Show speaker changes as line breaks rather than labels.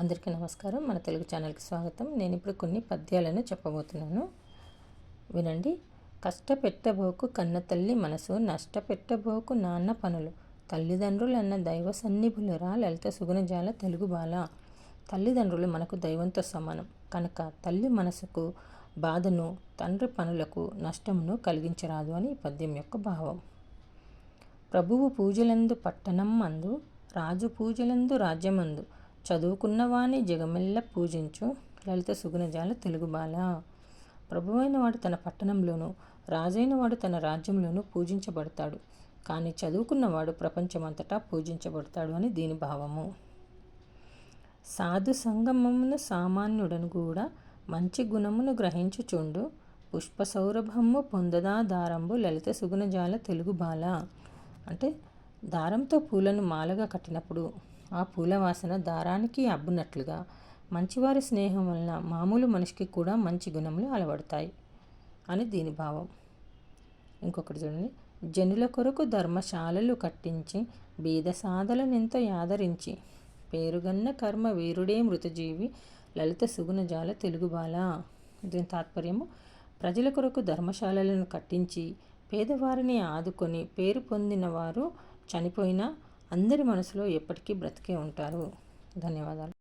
అందరికీ నమస్కారం. మన తెలుగు ఛానల్కి స్వాగతం. నేను ఇప్పుడు కొన్ని పద్యాలను చెప్పబోతున్నాను. వినండి. కష్టపెట్టబోకు కన్న తల్లి మనసు నష్టపెట్టబోకు నాన్న పనులు. తల్లిదండ్రులన్న దైవ సన్నిభులరా లలిత సుగుణజాల తెలుగు బాల. తల్లిదండ్రులు మనకు దైవంతో సమానం. కనుక తల్లి మనసుకు బాధను తండ్రి పనులకు నష్టమును కలిగించరాదు అని ఈ పద్యం యొక్క భావం. ప్రభువు పూజలందు పట్టణం మందు రాజు పూజలందు రాజ్యమందు చదువుకున్నవాణి జగమెల్ల పూజించు. లలిత సుగుణజాల తెలుగు బాల. ప్రభువైన వాడు తన పట్టణంలోనూ రాజైన వాడు తన రాజ్యంలోనూ పూజించబడతాడు. కానీ చదువుకున్నవాడు ప్రపంచమంతటా పూజించబడతాడు అని దీని భావము. సాధు సంగమమును సామాన్యుడను కూడా మంచి గుణమును గ్రహించుచుండు. పుష్ప సౌరభము పొందదా దారంబు లలిత సుగుణజాల తెలుగు బాల. అంటే దారంతో పూలను మాలగా కట్టినప్పుడు ఆ పూల వాసన దారానికి అబ్బునట్లుగా. మంచివారి స్నేహం వలన మామూలు మనిషికి కూడా మంచి గుణములు అలవడతాయి అని దీని భావం. ఇంకొకటి చూడండి. జనుల కొరకు ధర్మశాలలు కట్టించి బీద సాధలనెంత యాదరించి పేరుగన్న కర్మ వీరుడే మృతజీవి లలిత సుగుణజాల తెలుగుబాల దీని తాత్పర్యము ప్రజల కొరకు ధర్మశాలలను కట్టించి పేదవారిని ఆదుకొని పేరు పొందిన వారు చనిపోయినా అందరి మనసులో ఎప్పటికీ బ్రతికే ఉంటారు. ధన్యవాదాలు.